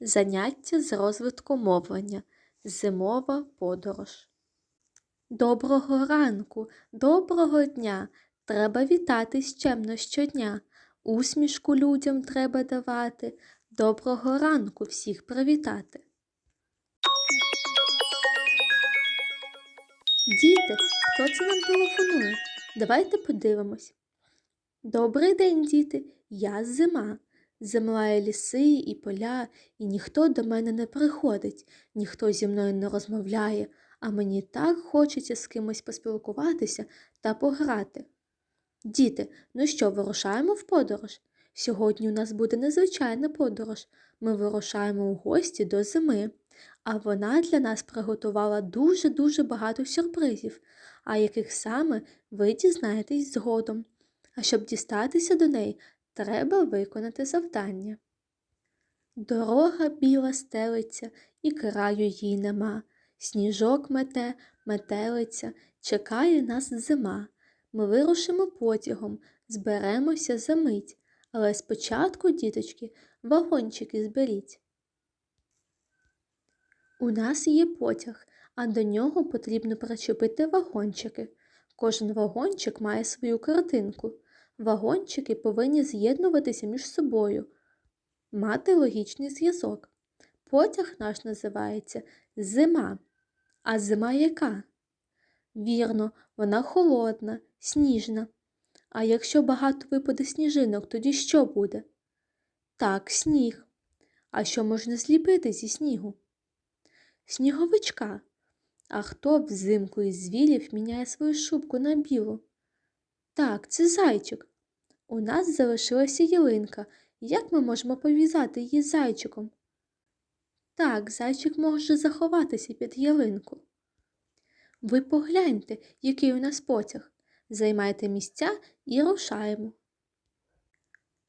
Заняття з розвитку мовлення. Зимова подорож. Доброго ранку, доброго дня. Треба вітатись чемно щодня. Усмішку людям треба давати. Доброго ранку всіх привітати. Діти, хто це нам телефонує? Давайте подивимось. Добрий день, діти. Я зима. Землає ліси і поля, і ніхто до мене не приходить, ніхто зі мною не розмовляє, а мені так хочеться з кимось поспілкуватися та пограти. Діти, ну що, вирушаємо в подорож? Сьогодні у нас буде незвичайна подорож. Ми вирушаємо у гості до зими, а вона для нас приготувала дуже-дуже багато сюрпризів, а яких саме ви дізнаєтесь згодом. А щоб дістатися до неї, треба виконати завдання. Дорога біла стелиться, і краю їй нема. Сніжок мете, метелиця, чекає нас зима. Ми вирушимо потягом, зберемося за мить, але спочатку, діточки, вагончики зберіть. У нас є потяг, а до нього потрібно причепити вагончики. Кожен вагончик має свою картинку. Вагончики повинні з'єднуватися між собою, мати логічний зв'язок. Потяг наш називається зима. А зима яка? Вірно, вона холодна, сніжна. А якщо багато випаде сніжинок, тоді що буде? Так, сніг. А що можна зліпити зі снігу? Сніговичка. А хто взимку із звірів міняє свою шубку на білу? Так, це зайчик. У нас залишилася ялинка. Як ми можемо пов'язати її з зайчиком? Так, зайчик може заховатися під ялинку. Ви погляньте, який у нас потяг. Займайте місця і рушаємо.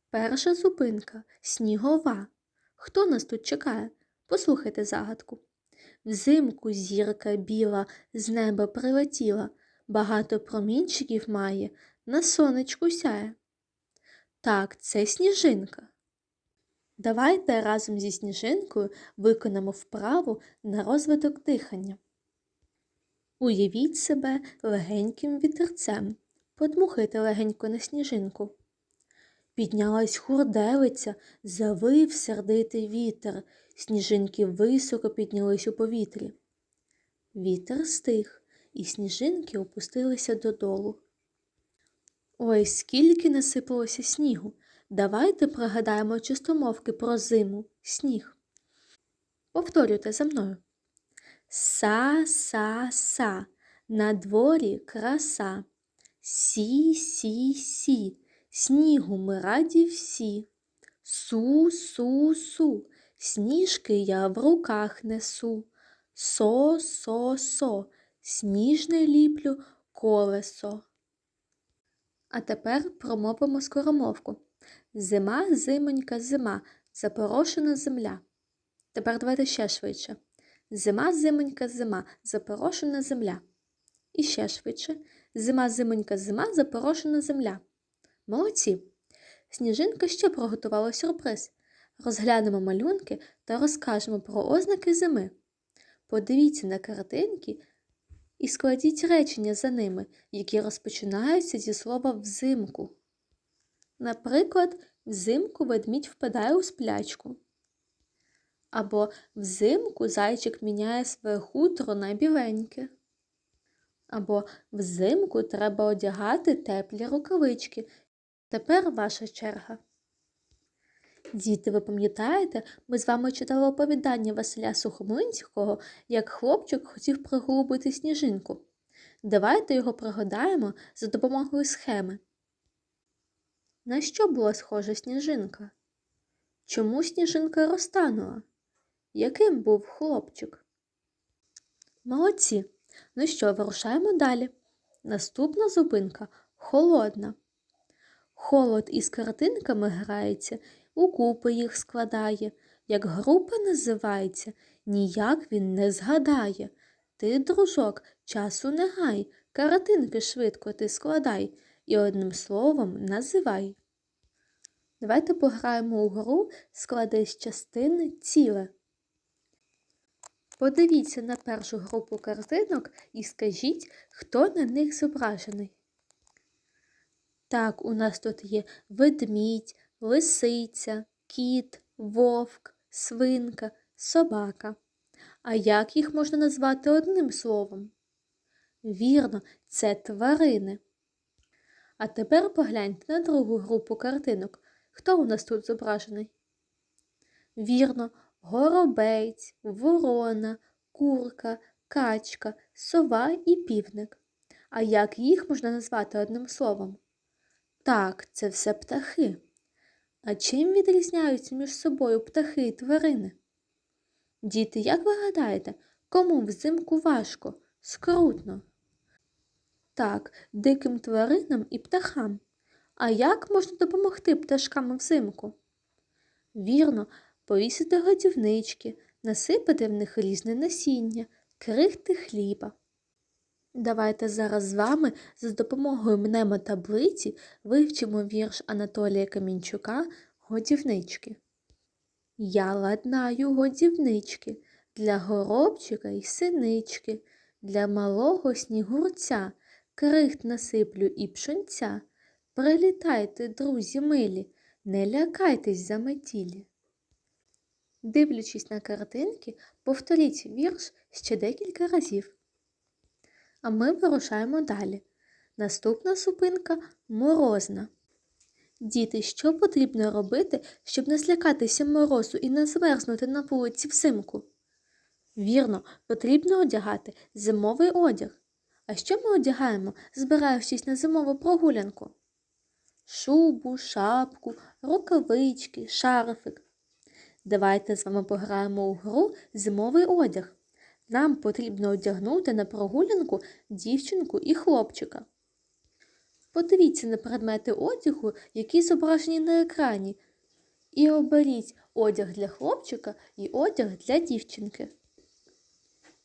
Перша зупинка снігова. Хто нас тут чекає? Послухайте загадку. Взимку зірка біла з неба прилетіла, багато промінчиків має, на сонечку сяє. Так, це сніжинка. Давайте разом зі сніжинкою виконаємо вправу на розвиток дихання. Уявіть себе легеньким вітерцем, подмухайте легенько на сніжинку. Піднялась хурделиця, завив сердитий вітер, сніжинки високо піднялись у повітрі. Вітер стих, і сніжинки опустилися додолу. Ой, скільки насипалося снігу. Давайте пригадаємо чистомовки про зиму, сніг. Повторюйте за мною. Са, са, са, на дворі краса. Сі, сі, сі, снігу ми раді всі. Су, су, су, сніжки я в руках несу. Со, со, со, сніжне ліплю колесо. А тепер промовимо скоромовку. Зима, зимонька, зима, запорошена земля. Тепер давайте ще швидше. Зима, зимонька, зима, запорошена земля. І ще швидше. Зима, зимонька, зима, запорошена земля. Молодці! Сніжинка ще приготувала сюрприз. Розглянемо малюнки та розкажемо про ознаки зими. Подивіться на картинки і складіть речення за ними, які розпочинаються зі слова взимку. Наприклад, взимку ведмідь впадає у сплячку. Або взимку зайчик міняє своє хутро на біленьке. Або взимку треба одягати теплі рукавички. Тепер ваша черга. Діти, ви пам'ятаєте, ми з вами читали оповідання Василя Сухомлинського, як хлопчик хотів приголубити сніжинку. Давайте його пригадаємо за допомогою схеми. На що була схожа сніжинка? Чому сніжинка розтанула? Яким був хлопчик? Молодці. Ну що, вирушаємо далі. Наступна зупинка холодна. Холод із картинками грається, у купи їх складає. Як група називається, ніяк він не згадає. Ти, дружок, часу не гай, картинки швидко ти складай і одним словом називай. Давайте пограємо у гру склади з частини ціле. Подивіться на першу групу картинок і скажіть, хто на них зображений. Так, у нас тут є ведмідь, лисиця, кіт, вовк, свинка, собака. А як їх можна назвати одним словом? Вірно, це тварини. А тепер погляньте на другу групу картинок. Хто у нас тут зображений? Вірно, горобець, ворона, курка, качка, сова і півник. А як їх можна назвати одним словом? Так, це все птахи. А чим відрізняються між собою птахи і тварини? Діти, як ви гадаєте, кому взимку важко, скрутно? Так, диким тваринам і птахам. А як можна допомогти пташкам взимку? Вірно, повісити годівнички, насипати в них різне насіння, крихти хліба. Давайте зараз з вами за допомогою мнемотаблиці вивчимо вірш Анатолія Камінчука Годівнички. Я ладнаю годівнички для горобчика й синички, для малого снігурця, крихт насиплю і пшенця. Прилітайте, друзі милі, не лякайтесь заметілі. Дивлячись на картинки, повторіть вірш ще декілька разів. А ми вирушаємо далі. Наступна зупинка морозна. Діти, що потрібно робити, щоб не злякатися морозу і не змерзнути на вулиці взимку? Вірно, потрібно одягати зимовий одяг. А що ми одягаємо, збираючись на зимову прогулянку? Шубу, шапку, рукавички, шарфик. Давайте з вами пограємо у гру зимовий одяг. Нам потрібно одягнути на прогулянку дівчинку і хлопчика. Подивіться на предмети одягу, які зображені на екрані, і оберіть одяг для хлопчика і одяг для дівчинки.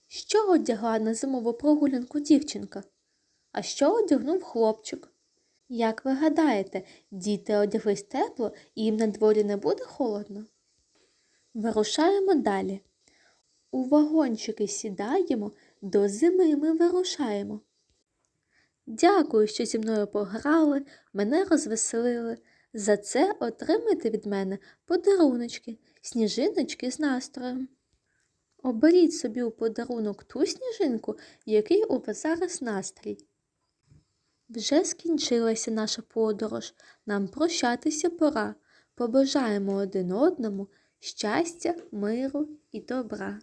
Що одягла на зимову прогулянку дівчинка? А що одягнув хлопчик? Як ви гадаєте, діти одяглись тепло і їм на дворі не буде холодно? Вирушаємо далі. У вагончики сідаємо, до зими ми вирушаємо. Дякую, що зі мною пограли, мене розвеселили. За це отримайте від мене подаруночки, сніжиночки з настроєм. Оберіть собі у подарунок ту сніжинку, який у вас зараз настрій. Вже скінчилася наша подорож, нам прощатися пора. Побажаємо один одному щастя, миру і добра.